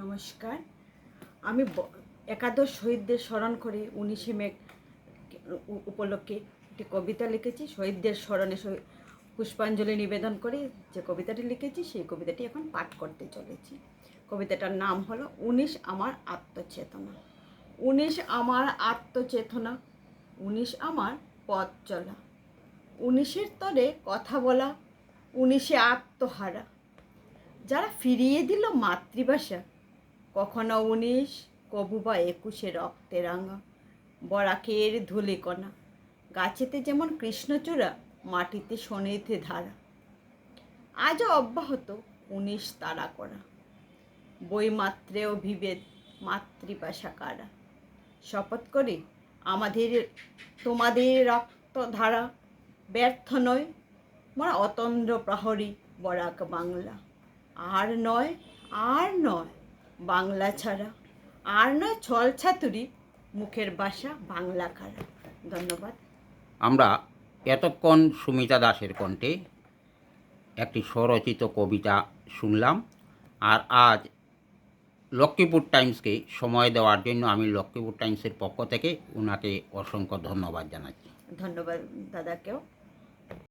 নমস্কার। আমি একাদশ শহীদদের স্মরণ করে, উনিশে মে উপলক্ষে একটি কবিতা লিখেছি, শহীদদের স্মরণে পুষ্পাঞ্জলি নিবেদন করে, যে কবিতাটি লিখেছি, সেই কবিতাটি এখন পাঠ করতে চলেছি। কবিতাটার নাম হলো, উনিশ আমার আত্মচেতনা। উনিশ আমার আত্মচেতনা, উনিশ আমার পথ চলা। উনিশের তরে কথা বলা, উনিশে আত্মহারা। যারা ফিরিয়ে দিল মাতৃভাষা কখনো উনিশ, কবু বা একুশে রক্তে রাঙা, বরাকের ধুলিকণা গাছেতে যেমন কৃষ্ণচূড়া মাটিতে শনিতে ধারা। আজও অব্যাহত উনিশ তারা করা। বইমাত্রেও বিভেদ মাতৃভাষা কারা? শপথ করি, আমাদের, তোমাদের রক্তধারা ব্যর্থ নয়, মোরা অতন্দ্র প্রহরী বরাক বাংলা। আর নয় আর নয়। বাংলা ছাড়া। আর নয় ছল ছাতুরি মুখের বাসা বাংলা খারা ধন্যবাদ। আমরা এতক্ষণ সুমিতা দাসের কণ্ঠে একটি স্বরচিত কবিতা শুনলাম আর আজ লক্ষ্মীপুর টাইমসকে সময় দেওয়ার জন্য আমি লক্ষ্মীপুর টাইমসের পক্ষ থেকে ওনাকে অসংখ্য ধন্যবাদ জানাচ্ছি। ধন্যবাদ দাদাকেও।